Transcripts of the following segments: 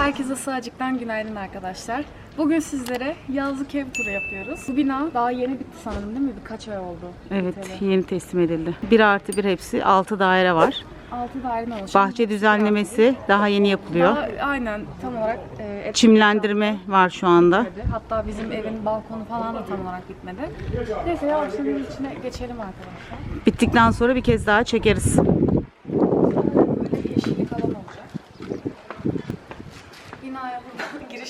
Herkese sığacıktan günaydın arkadaşlar. Bugün sizlere yazlık ev turu yapıyoruz. Bu bina daha yeni bitti sanırım değil mi? Birkaç ay oldu. Evet biteli. yeni teslim edildi. 1 artı 1 hepsi 6 daire var. Altı daireden oluşan. Bahçe düzenlemesi daha yeni yapılıyor. Daha, aynen tam olarak e, Çimlendirme var şu anda. Hatta bizim evin balkonu falan da tam olarak bitmedi. Neyse yavaştan içine geçelim arkadaşlar. Bittikten sonra bir kez daha çekeriz. Böyle bir yeşillik alan olacak. Binaya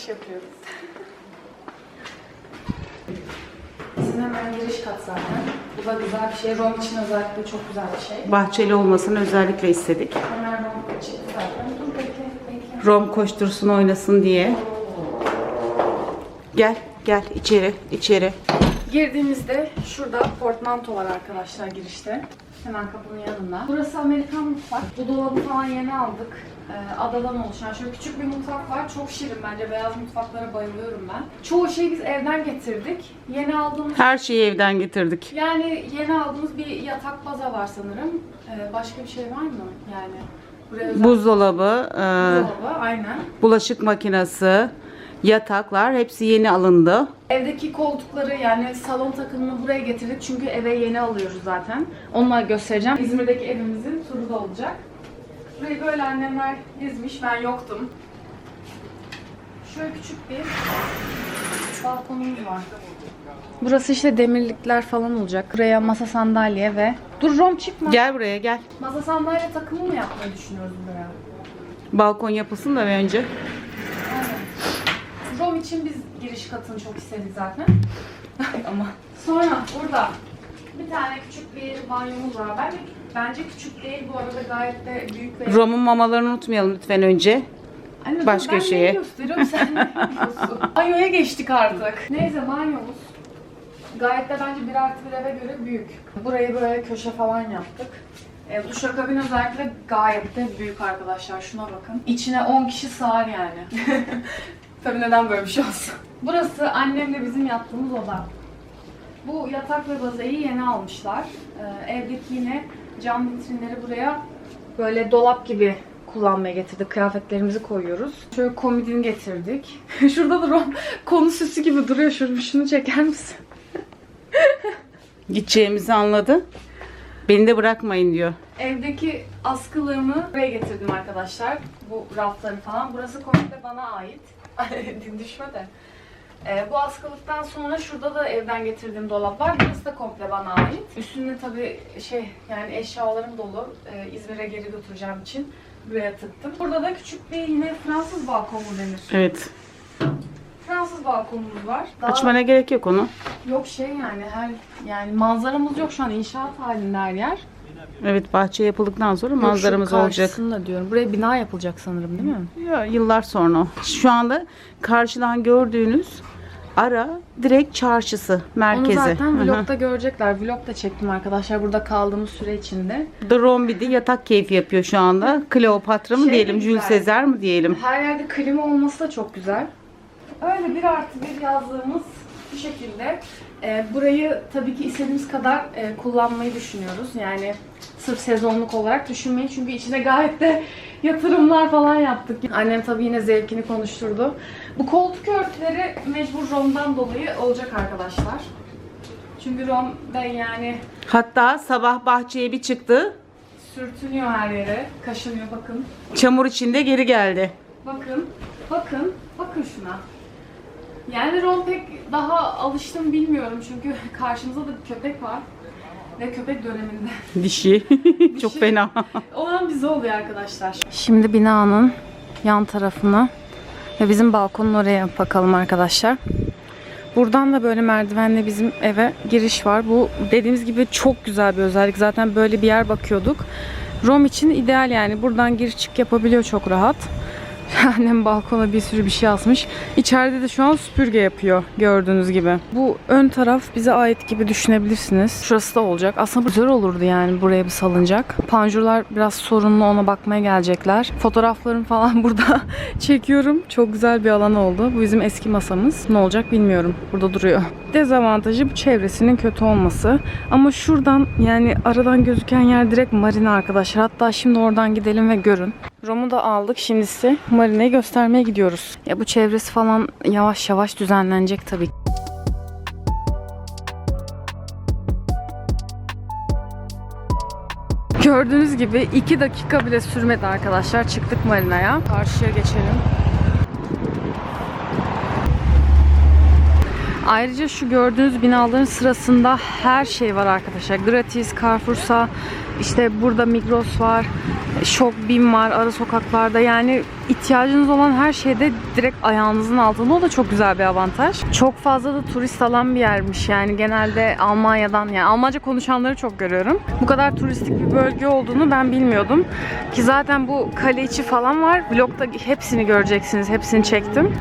giriş yapıyoruz. Bizim hemen giriş kat zaten. Bu da güzel bir şey. Rom için özellikle çok güzel bir şey. Bahçeli olmasını özellikle istedik. Hemen Rom çıktı zaten. Dur bekle, bekle. Rom koştursun oynasın diye. Gel gel içeri içeri. Girdiğimizde şurada portmanto var arkadaşlar girişte. Hemen kapının yanında. Burası Amerikan mutfak. Bu dolabı falan yeni aldık. Ee, adadan oluşan şöyle küçük bir mutfak var. Çok şirin bence. Beyaz mutfaklara bayılıyorum ben. Çoğu şeyi biz evden getirdik. Yeni aldığımız Her şeyi evden getirdik. yani yeni aldığımız bir yatak baza var sanırım. Ee, başka bir şey var mı? Yani buraya özel Buzdolabı, e, buzdolabı, aynen. bulaşık makinesi, yataklar hepsi yeni alındı. Evdeki koltukları yani salon takımını buraya getirdik çünkü eve yeni alıyoruz zaten. Onları göstereceğim. İzmir'deki evimizin turu da olacak. Burayı böyle annemler dizmiş, ben yoktum. Şöyle küçük bir balkonumuz var. Burası işte demirlikler falan olacak. Buraya masa sandalye ve... Dur Rom çıkma. Gel buraya gel. Masa sandalye takımı mı yapmayı düşünüyoruz buraya? Balkon yapılsın da bir önce. Rom için biz giriş katını çok istedik zaten. Ama sonra burada bir tane küçük bir banyomuz var. Bence bence küçük değil bu arada gayet de büyük ve Rom'un mamalarını unutmayalım lütfen önce. Anne, baş ben köşeye. neyi gösteriyorum sen ne yapıyorsun? Banyoya geçtik artık. Neyse banyomuz gayet de bence bir artı bir eve göre büyük. Burayı böyle köşe falan yaptık. E, duşakabin özellikle gayet de büyük arkadaşlar. Şuna bakın. İçine 10 kişi sığar yani. Tabii neden böyle bir şey olsun. Burası annemle bizim yattığımız oda. Bu yatak ve bazayı yeni almışlar. Ee, evdeki yine cam vitrinleri buraya böyle dolap gibi kullanmaya getirdik. Kıyafetlerimizi koyuyoruz. Şöyle komodin getirdik. Şurada da konu süsü gibi duruyor. Şunu, şunu çeker misin? Gideceğimizi anladı. Beni de bırakmayın diyor. Evdeki askılığımı buraya getirdim arkadaşlar. Bu rafları falan. Burası komple bana ait. Düşme de. Ee, bu askılıktan sonra şurada da evden getirdiğim dolap var. Burası da komple bana ait. Üstünde tabii şey yani eşyalarım dolu. Ee, İzmir'e geri götüreceğim için buraya tıktım. Burada da küçük bir yine Fransız balkonu denir. Evet. Fransız balkonumuz var. Daha Açmana gerek yok onu. yok şey yani her yani manzaramız yok şu an inşaat halinde her yer. Evet bahçe yapıldıktan sonra Yok, manzaramız olacak. karşısında diyorum. Buraya bina yapılacak sanırım değil mi? Ya, yıllar sonra. o. Şu anda karşıdan gördüğünüz ara direkt çarşısı merkezi. Onu zaten Hı hı. vlogda görecekler. Vlog da çektim arkadaşlar burada kaldığımız süre içinde. The Rombidi yatak keyfi yapıyor şu anda. Kleopatra mı Şey diyelim, de Jules güzel. Caesar mı diyelim. Her yerde klima olması da çok güzel. Öyle bir artı bir yazlığımız bu şekilde. Ee, burayı tabii ki istediğimiz kadar e, kullanmayı düşünüyoruz. Yani sırf sezonluk olarak düşünmeyin. Çünkü içine gayet de yatırımlar falan yaptık. Annem tabii yine zevkini konuşturdu. Bu koltuk örtüleri mecbur Rom'dan dolayı olacak arkadaşlar. Çünkü Rom'da yani Hatta sabah bahçeye bir çıktı. sürtünüyor her yere. Kaşınıyor bakın. Çamur içinde geri geldi. Bakın, bakın, bakın şuna. Yani Ron pek daha alıştım bilmiyorum çünkü karşımızda da bir köpek var. Ve köpek döneminde. Dişi. Çok Dişi. fena. Olan bize oluyor arkadaşlar. Şimdi binanın yan tarafına ve bizim balkonun oraya bakalım arkadaşlar. Buradan da böyle merdivenle bizim eve giriş var. Bu dediğimiz gibi çok güzel bir özellik. Zaten böyle bir yer bakıyorduk. Rom için ideal yani. Buradan giriş çık yapabiliyor çok rahat. Annem balkona bir sürü bir şey asmış. İçeride de şu an süpürge yapıyor gördüğünüz gibi. Bu ön taraf bize ait gibi düşünebilirsiniz. Şurası da olacak. Aslında güzel olurdu yani buraya bir salıncak. Panjurlar biraz sorunlu ona bakmaya gelecekler. Fotoğraflarım falan burada çekiyorum. Çok güzel bir alan oldu. Bu bizim eski masamız. Ne olacak bilmiyorum. Burada duruyor. Dezavantajı bu çevresinin kötü olması. Ama şuradan yani aradan gözüken yer direkt marina arkadaşlar. Hatta şimdi oradan gidelim ve görün. Rom'u da aldık. Şimdisi marinayı göstermeye gidiyoruz. Ya bu çevresi falan yavaş yavaş düzenlenecek tabii. Gördüğünüz gibi 2 dakika bile sürmedi arkadaşlar. Çıktık marinaya. Karşıya geçelim. Ayrıca şu gördüğünüz binaların sırasında her şey var arkadaşlar. Gratis, Carrefour'sa, işte burada Migros var, Şok Bim var, ara sokaklarda. Yani ihtiyacınız olan her şeyde direkt ayağınızın altında. O da çok güzel bir avantaj. Çok fazla da turist alan bir yermiş. Yani genelde Almanya'dan, yani Almanca konuşanları çok görüyorum. Bu kadar turistik bir bölge olduğunu ben bilmiyordum. Ki zaten bu kale içi falan var. Vlogda hepsini göreceksiniz. Hepsini çektim.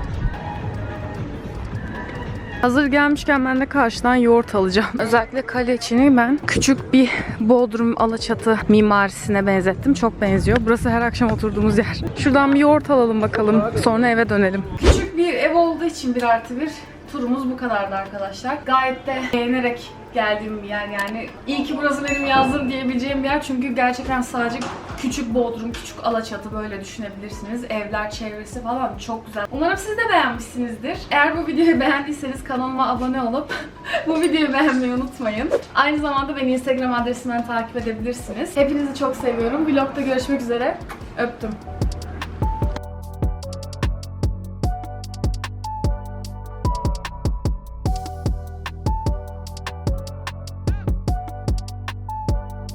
Hazır gelmişken ben de karşıdan yoğurt alacağım. Özellikle kale içini ben küçük bir Bodrum Alaçatı mimarisine benzettim. Çok benziyor. Burası her akşam oturduğumuz yer. Şuradan bir yoğurt alalım bakalım. Sonra eve dönelim. Küçük bir ev olduğu için bir artı bir turumuz bu kadardı arkadaşlar. Gayet de beğenerek geldiğim bir yer yani. İyi ki burası benim yazdım diyebileceğim bir yer. Çünkü gerçekten sadece küçük Bodrum, küçük Alaçatı böyle düşünebilirsiniz. Evler, çevresi falan çok güzel. Umarım siz de beğenmişsinizdir. Eğer bu videoyu beğendiyseniz kanalıma abone olup bu videoyu beğenmeyi unutmayın. Aynı zamanda beni Instagram adresimden takip edebilirsiniz. Hepinizi çok seviyorum. Vlogda görüşmek üzere. Öptüm.